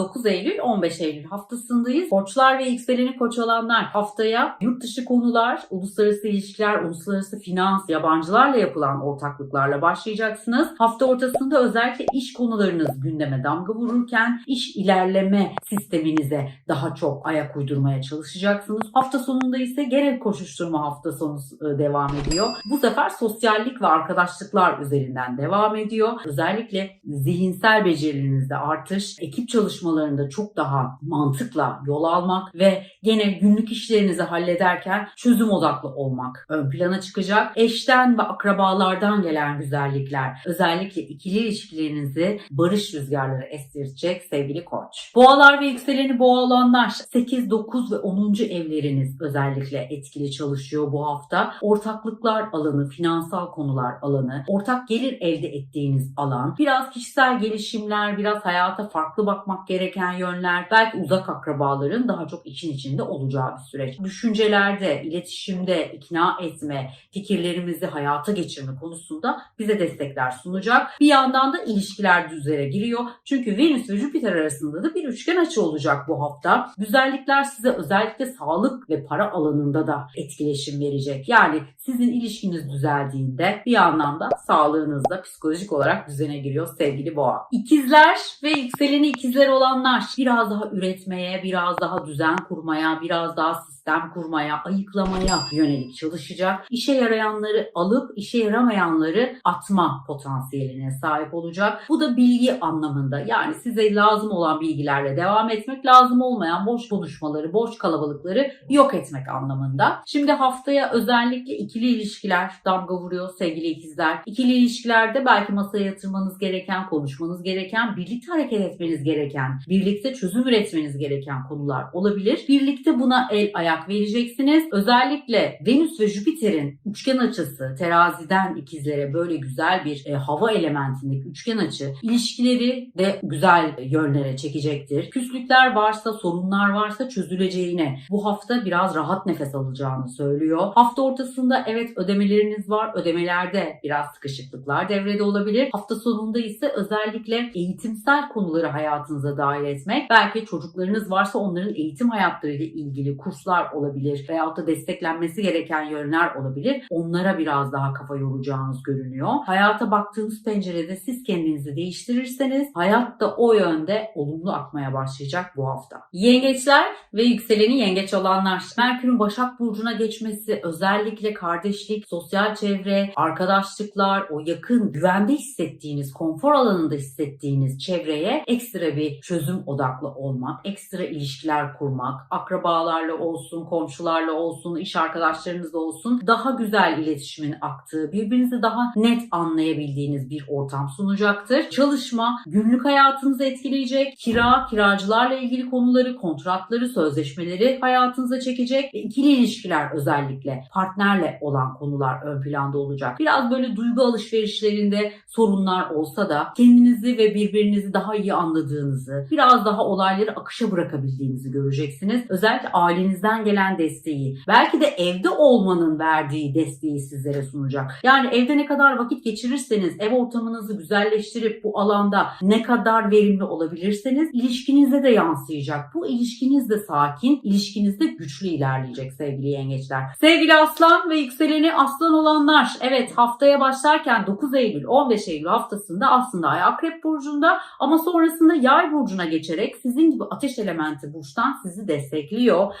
9 Eylül 15 Eylül haftasındayız. Koçlar ve yükseleni koç olanlar haftaya yurt dışı konular, uluslararası ilişkiler, uluslararası finans, yabancılarla yapılan ortaklıklarla başlayacaksınız. Hafta ortasında özellikle iş konularınız gündeme damga vururken iş ilerleme sisteminize daha çok ayak uydurmaya çalışacaksınız. Hafta sonunda ise genel koşuşturma hafta sonu e, devam ediyor. Bu sefer sosyallik ve arkadaşlıklar üzerinden devam ediyor. Özellikle zihinsel becerilerinizde artış, ekip çalışmalarında çok daha mantıkla yol almak ve gene günlük işlerinizi hallederken çözüm odaklı olmak ön plana çıkacak. Eşten ve akrabalardan gelen güzellikler özellikle ikili ilişkilerinizi barış rüzgarları estirecek sevgili koç. Boğalar ve yükseleni boğa olanlar 8, 9 ve 10. evleriniz özellikle etkili çalışıyor bu hafta. Ortaklıklar alanı, finansal konular alanı, ortak gelir elde ettiğiniz alan, biraz kişisel gelişimler, biraz hayata farklı bakmak gereken yönler, belki uzak akrabaların daha çok için içinde olacağı bir süreç. Düşüncelerde, iletişimde ikna etme, fikirlerimizi hayata geçirme konusunda bize destekler sunacak. Bir yandan da ilişkiler düzlere giriyor. Çünkü Venüs ve Jüpiter arasında da bir üçgen açı olacak bu hafta. Güzellikler size özellikle sağlık ve para alanında da etkileşim verecek. Yani sizin ilişkiniz düzeldiğinde bir anlamda sağlığınız da psikolojik olarak düzene giriyor sevgili boğa. İkizler ve yükseleni ikizler olanlar biraz daha üretmeye, biraz daha düzen kurmaya, biraz daha sistem kurmaya, ayıklamaya yönelik çalışacak. İşe yarayanları alıp işe yaramayanları atma potansiyeline sahip olacak. Bu da bilgi anlamında. Yani size lazım olan bilgilerle devam etmek, lazım olmayan boş konuşmaları, boş kalabalıkları yok etmek anlamında. Şimdi haftaya özellikle ikili ilişkiler damga vuruyor sevgili ikizler. İkili ilişkilerde belki masaya yatırmanız gereken, konuşmanız gereken, birlikte hareket etmeniz gereken, birlikte çözüm üretmeniz gereken konular olabilir. Birlikte buna el ayak vereceksiniz. Özellikle Venüs ve Jüpiter'in üçgen açısı teraziden ikizlere böyle güzel bir e, hava elementindeki üçgen açı ilişkileri de güzel yönlere çekecektir. Küslükler varsa, sorunlar varsa çözüleceğine bu hafta biraz rahat nefes alacağını söylüyor. Hafta ortasında evet ödemeleriniz var. Ödemelerde biraz sıkışıklıklar devrede olabilir. Hafta sonunda ise özellikle eğitimsel konuları hayatınıza dahil etmek. Belki çocuklarınız varsa onların eğitim hayatlarıyla ilgili kurslar olabilir veyahut da desteklenmesi gereken yönler olabilir. Onlara biraz daha kafa yoracağınız görünüyor. Hayata baktığınız pencerede siz kendinizi değiştirirseniz hayat da o yönde olumlu akmaya başlayacak bu hafta. Yengeçler ve yükseleni yengeç olanlar. Merkür'ün Başak Burcu'na geçmesi özellikle kardeşlik, sosyal çevre, arkadaşlıklar, o yakın, güvende hissettiğiniz, konfor alanında hissettiğiniz çevreye ekstra bir çözüm odaklı olmak, ekstra ilişkiler kurmak, akrabalarla olsun, komşularla olsun, iş arkadaşlarınızla olsun daha güzel iletişimin aktığı, birbirinizi daha net anlayabildiğiniz bir ortam sunacaktır. Çalışma günlük hayatınızı etkileyecek, kira, kiracılarla ilgili konuları, kontratları, sözleşmeleri hayatınıza çekecek ve ikili ilişkiler özellikle partnerle olan konular ön planda olacak. Biraz böyle duygu alışverişlerinde sorunlar olsa da kendinizi ve birbirinizi daha iyi anladığınızı, biraz daha olayları akışa bırakabildiğinizi göreceksiniz. Özellikle ailenizden gelen desteği, belki de evde olmanın verdiği desteği sizlere sunacak. Yani evde ne kadar vakit geçirirseniz, ev ortamınızı güzelleştirip bu alanda ne kadar verimli olabilirseniz ilişkinize de yansıyacak. Bu ilişkiniz de sakin, ilişkiniz de güçlü ilerleyecek sevgili yengeçler. Sevgili aslan ve yükseleni aslan olanlar, evet haftaya başlarken 9 Eylül 15 Eylül haftasında aslında Ay Akrep Burcu'nda ama sonrasında Yay Burcu'na geçerek sizin gibi ateş elementi burçtan sizi destekliyor.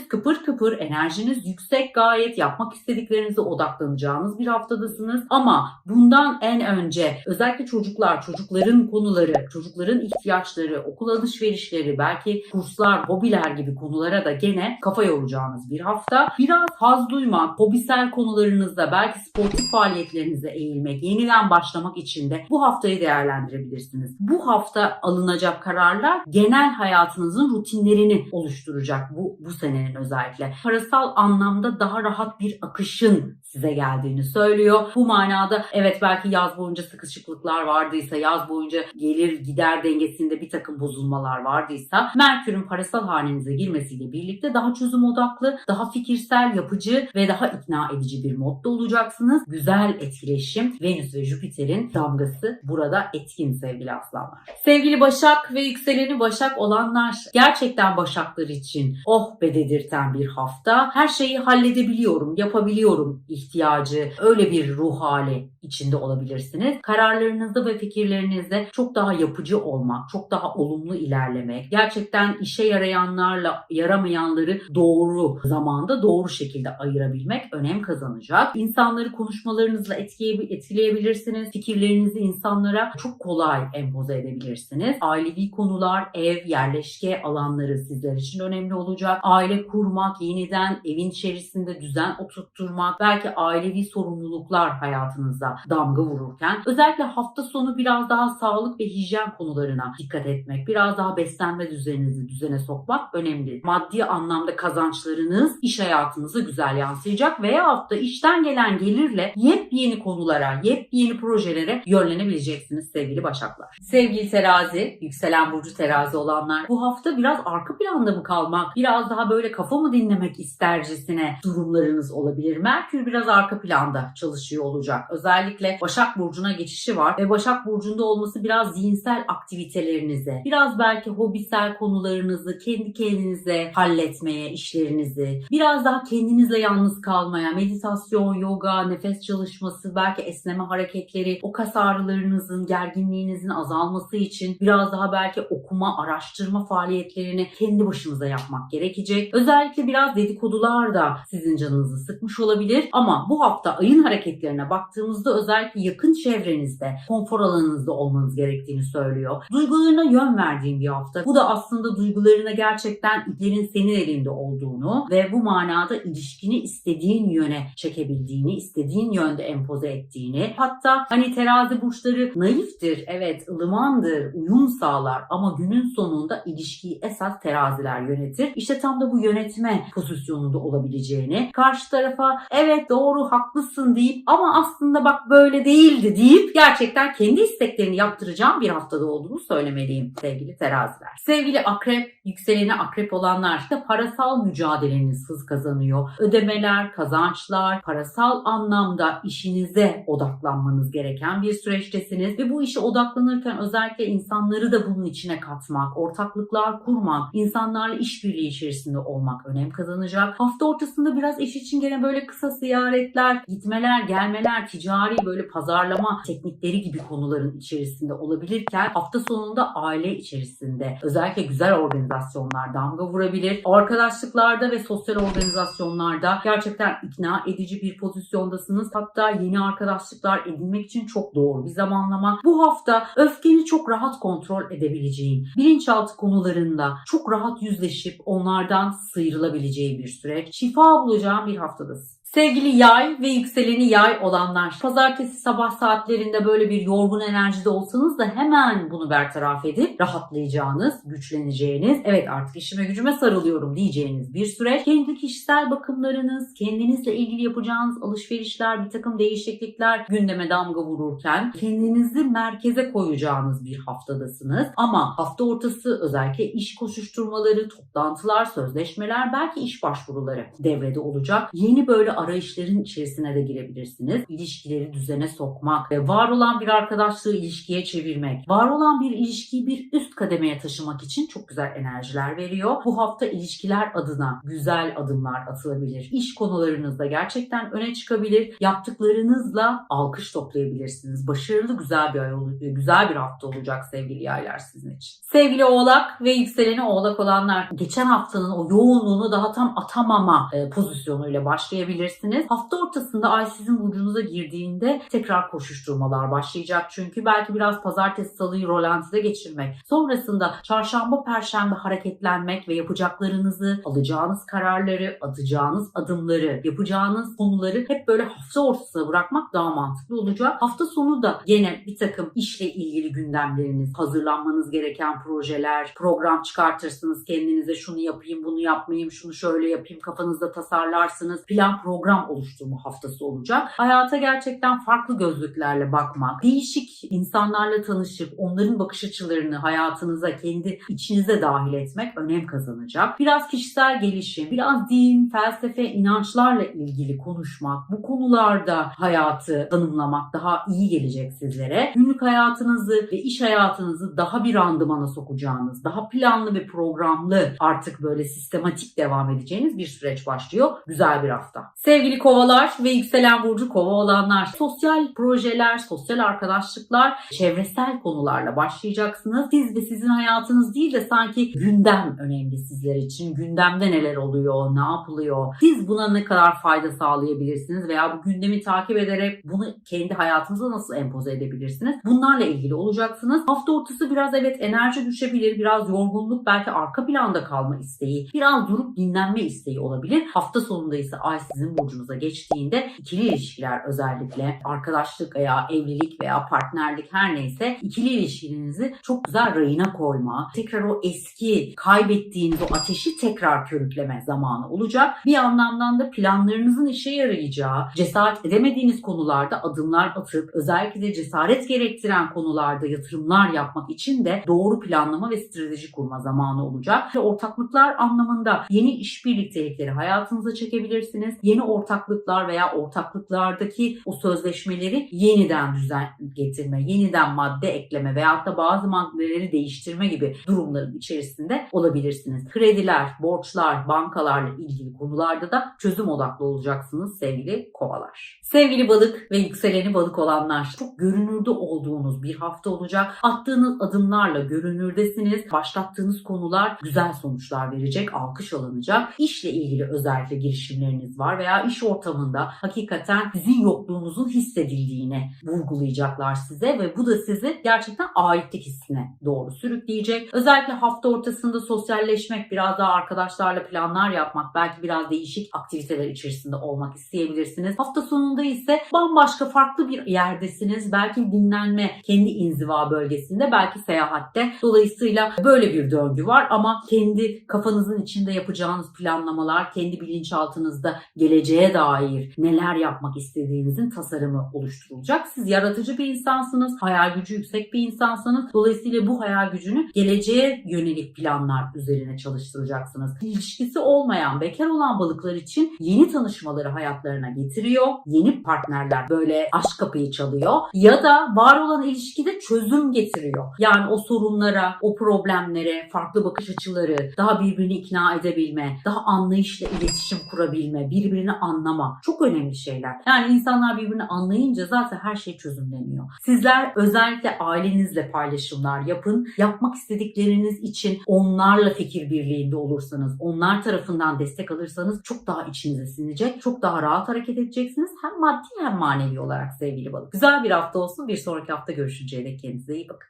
İçiniz kıpır kıpır, enerjiniz yüksek gayet yapmak istediklerinize odaklanacağınız bir haftadasınız. Ama bundan en önce özellikle çocuklar, çocukların konuları, çocukların ihtiyaçları, okul alışverişleri, belki kurslar, hobiler gibi konulara da gene kafa yoracağınız bir hafta. Biraz haz duymak, hobisel konularınızda belki sportif faaliyetlerinize eğilmek, yeniden başlamak için de bu haftayı değerlendirebilirsiniz. Bu hafta alınacak kararlar genel hayatınızın rutinlerini oluşturacak bu, bu sene yükselenin özellikle. Parasal anlamda daha rahat bir akışın size geldiğini söylüyor. Bu manada evet belki yaz boyunca sıkışıklıklar vardıysa, yaz boyunca gelir gider dengesinde bir takım bozulmalar vardıysa Merkür'ün parasal hanenize girmesiyle birlikte daha çözüm odaklı, daha fikirsel, yapıcı ve daha ikna edici bir modda olacaksınız. Güzel etkileşim Venüs ve Jüpiter'in damgası burada etkin sevgili aslanlar. Sevgili Başak ve yükseleni Başak olanlar gerçekten Başaklar için oh be dedirten bir hafta. Her şeyi halledebiliyorum, yapabiliyorum ihtiyacı, öyle bir ruh hali içinde olabilirsiniz. Kararlarınızda ve fikirlerinizde çok daha yapıcı olmak, çok daha olumlu ilerlemek, gerçekten işe yarayanlarla yaramayanları doğru zamanda doğru şekilde ayırabilmek önem kazanacak. İnsanları konuşmalarınızla etkileye- etkileyebilirsiniz. Fikirlerinizi insanlara çok kolay empoze edebilirsiniz. Ailevi konular, ev, yerleşke alanları sizler için önemli olacak. Aile kurmak, yeniden evin içerisinde düzen oturtturmak, belki ailevi sorumluluklar hayatınıza damga vururken özellikle hafta sonu biraz daha sağlık ve hijyen konularına dikkat etmek, biraz daha beslenme düzeninizi düzene sokmak önemli. Maddi anlamda kazançlarınız iş hayatınıza güzel yansıyacak veya hafta işten gelen gelirle yepyeni konulara, yepyeni projelere yönlenebileceksiniz sevgili Başaklar. Sevgili terazi, yükselen burcu terazi olanlar bu hafta biraz arka planda mı kalmak, biraz daha böyle kafa mı dinlemek istercesine durumlarınız olabilir. Merkür biraz arka planda çalışıyor olacak. Özellikle Başak Burcu'na geçişi var ve Başak Burcu'nda olması biraz zihinsel aktivitelerinize, biraz belki hobisel konularınızı kendi kendinize halletmeye, işlerinizi, biraz daha kendinizle yalnız kalmaya, meditasyon, yoga, nefes çalışması, belki esneme hareketleri, o kas ağrılarınızın, gerginliğinizin azalması için biraz daha belki okuma, araştırma faaliyetlerini kendi başınıza yapmak gerekecek. Özellikle biraz dedikodular da sizin canınızı sıkmış olabilir ama bu hafta ayın hareketlerine baktığımızda özellikle yakın çevrenizde, konfor alanınızda olmanız gerektiğini söylüyor. Duygularına yön verdiğin bir hafta. Bu da aslında duygularına gerçekten iplerin senin elinde olduğunu ve bu manada ilişkini istediğin yöne çekebildiğini, istediğin yönde empoze ettiğini. Hatta hani terazi burçları naiftir, evet ılımandır, uyum sağlar ama günün sonunda ilişkiyi esas teraziler yönetir. İşte tam da bu yönetme pozisyonunda olabileceğini, karşı tarafa evet doğru haklısın deyip ama aslında bak böyle değildi deyip gerçekten kendi isteklerini yaptıracağım bir haftada olduğunu söylemeliyim sevgili teraziler. Sevgili akrep, yükseleni akrep olanlar işte parasal mücadeleniz hız kazanıyor. Ödemeler, kazançlar, parasal anlamda işinize odaklanmanız gereken bir süreçtesiniz ve bu işe odaklanırken özellikle insanları da bunun içine katmak, ortaklıklar kurmak, insanlarla işbirliği içerisinde olmak önem kazanacak. Hafta ortasında biraz iş için gene böyle kısa ziyaretler, gitmeler, gelmeler, ticari böyle pazarlama teknikleri gibi konuların içerisinde olabilirken hafta sonunda aile içerisinde özellikle güzel organizasyonlar damga vurabilir. Arkadaşlıklarda ve sosyal organizasyonlarda gerçekten ikna edici bir pozisyondasınız. Hatta yeni arkadaşlıklar edinmek için çok doğru bir zamanlama. Bu hafta öfkeni çok rahat kontrol edebileceğin, bilinçaltı konularında çok rahat yüzleşip onlardan sıyrılabileceği bir süreç. Şifa bulacağın bir haftadasın. Sevgili yay ve yükseleni yay olanlar, pazartesi sabah saatlerinde böyle bir yorgun enerjide olsanız da hemen bunu bertaraf edip rahatlayacağınız, güçleneceğiniz, evet artık işime gücüme sarılıyorum diyeceğiniz bir süreç. Kendi kişisel bakımlarınız, kendinizle ilgili yapacağınız alışverişler, bir takım değişiklikler gündeme damga vururken kendinizi merkeze koyacağınız bir haftadasınız. Ama hafta ortası özellikle iş koşuşturmaları, toplantılar, sözleşmeler, belki iş başvuruları devrede olacak. Yeni böyle arayışların içerisine de girebilirsiniz. İlişkileri düzene sokmak var olan bir arkadaşlığı ilişkiye çevirmek, var olan bir ilişkiyi bir üst kademeye taşımak için çok güzel enerjiler veriyor. Bu hafta ilişkiler adına güzel adımlar atılabilir. İş konularınızda gerçekten öne çıkabilir. Yaptıklarınızla alkış toplayabilirsiniz. Başarılı güzel bir ay ol- güzel bir hafta olacak sevgili yaylar sizin için. Sevgili Oğlak ve yükseleni Oğlak olanlar geçen haftanın o yoğunluğunu daha tam atamama e, pozisyonuyla başlayabilir. Geçirebilirsiniz. Hafta ortasında ay sizin burcunuza girdiğinde tekrar koşuşturmalar başlayacak. Çünkü belki biraz pazartesi salıyı rolantide geçirmek. Sonrasında çarşamba perşembe hareketlenmek ve yapacaklarınızı, alacağınız kararları, atacağınız adımları, yapacağınız konuları hep böyle hafta ortasına bırakmak daha mantıklı olacak. Hafta sonu da gene bir takım işle ilgili gündemleriniz, hazırlanmanız gereken projeler, program çıkartırsınız kendinize şunu yapayım, bunu yapmayayım, şunu şöyle yapayım kafanızda tasarlarsınız. Plan program oluşturma haftası olacak. Hayata gerçekten farklı gözlüklerle bakmak, değişik insanlarla tanışıp onların bakış açılarını hayatınıza, kendi içinize dahil etmek önem kazanacak. Biraz kişisel gelişim, biraz din, felsefe, inançlarla ilgili konuşmak, bu konularda hayatı tanımlamak daha iyi gelecek sizlere. Günlük hayatınızı ve iş hayatınızı daha bir randımana sokacağınız, daha planlı ve programlı artık böyle sistematik devam edeceğiniz bir süreç başlıyor. Güzel bir hafta. Sevgili kovalar ve yükselen burcu kova olanlar, sosyal projeler, sosyal arkadaşlıklar, çevresel konularla başlayacaksınız. Siz ve sizin hayatınız değil de sanki gündem önemli sizler için. Gündemde neler oluyor, ne yapılıyor? Siz buna ne kadar fayda sağlayabilirsiniz veya bu gündemi takip ederek bunu kendi hayatınıza nasıl empoze edebilirsiniz? Bunlarla ilgili olacaksınız. Hafta ortası biraz evet enerji düşebilir, biraz yorgunluk, belki arka planda kalma isteği, biraz durup dinlenme isteği olabilir. Hafta sonunda ise ay sizin burcunuza geçtiğinde ikili ilişkiler özellikle arkadaşlık veya evlilik veya partnerlik her neyse ikili ilişkinizi çok güzel rayına koyma, tekrar o eski kaybettiğiniz o ateşi tekrar körükleme zamanı olacak. Bir anlamdan da planlarınızın işe yarayacağı, cesaret edemediğiniz konularda adımlar atıp özellikle de cesaret gerektiren konularda yatırımlar yapmak için de doğru planlama ve strateji kurma zamanı olacak. Ve ortaklıklar anlamında yeni iş birliktelikleri hayatınıza çekebilirsiniz. Yeni ortaklıklar veya ortaklıklardaki o sözleşmeleri yeniden düzen getirme, yeniden madde ekleme veyahut da bazı maddeleri değiştirme gibi durumların içerisinde olabilirsiniz. Krediler, borçlar, bankalarla ilgili konularda da çözüm odaklı olacaksınız sevgili kovalar. Sevgili balık ve yükseleni balık olanlar çok görünürde olduğunuz bir hafta olacak. Attığınız adımlarla görünürdesiniz. Başlattığınız konular güzel sonuçlar verecek, alkış alınacak. İşle ilgili özellikle girişimleriniz var veya iş ortamında hakikaten sizin yokluğunuzun hissedildiğini vurgulayacaklar size ve bu da sizi gerçekten aitlik hissine doğru sürükleyecek. Özellikle hafta ortasında sosyalleşmek, biraz daha arkadaşlarla planlar yapmak, belki biraz değişik aktiviteler içerisinde olmak isteyebilirsiniz. Hafta sonunda ise bambaşka farklı bir yerdesiniz. Belki dinlenme, kendi inziva bölgesinde, belki seyahatte. Dolayısıyla böyle bir döngü var ama kendi kafanızın içinde yapacağınız planlamalar, kendi bilinçaltınızda geleceğe dair neler yapmak istediğinizin tasarımı oluşturulacak. Siz yaratıcı bir insansınız, hayal gücü yüksek bir insansınız. Dolayısıyla bu hayal gücünü geleceğe yönelik planlar üzerine çalıştıracaksınız. İlişkisi olmayan, bekar olan balıklar için yeni tanışmaları hayatlarına getiriyor. Yeni partnerler böyle aşk kapıyı çalıyor ya da var olan ilişkide çözüm getiriyor. Yani o sorunlara, o problemlere, farklı bakış açıları, daha birbirini ikna edebilme, daha anlayışla iletişim kurabilme, birbirini anlama çok önemli şeyler. Yani insanlar birbirini anlayınca zaten her şey çözümleniyor. Sizler özellikle ailenizle paylaşımlar yapın. Yapmak istedikleriniz için onlarla fikir birliğinde olursanız, onlar tarafından destek alırsanız çok daha içinize sinecek, çok daha rahat hareket edeceksiniz. Hem maddi hem manevi olarak sevgili balık. Güzel bir hafta olsun. Bir sonraki hafta görüşünceye dek kendinize iyi bakın.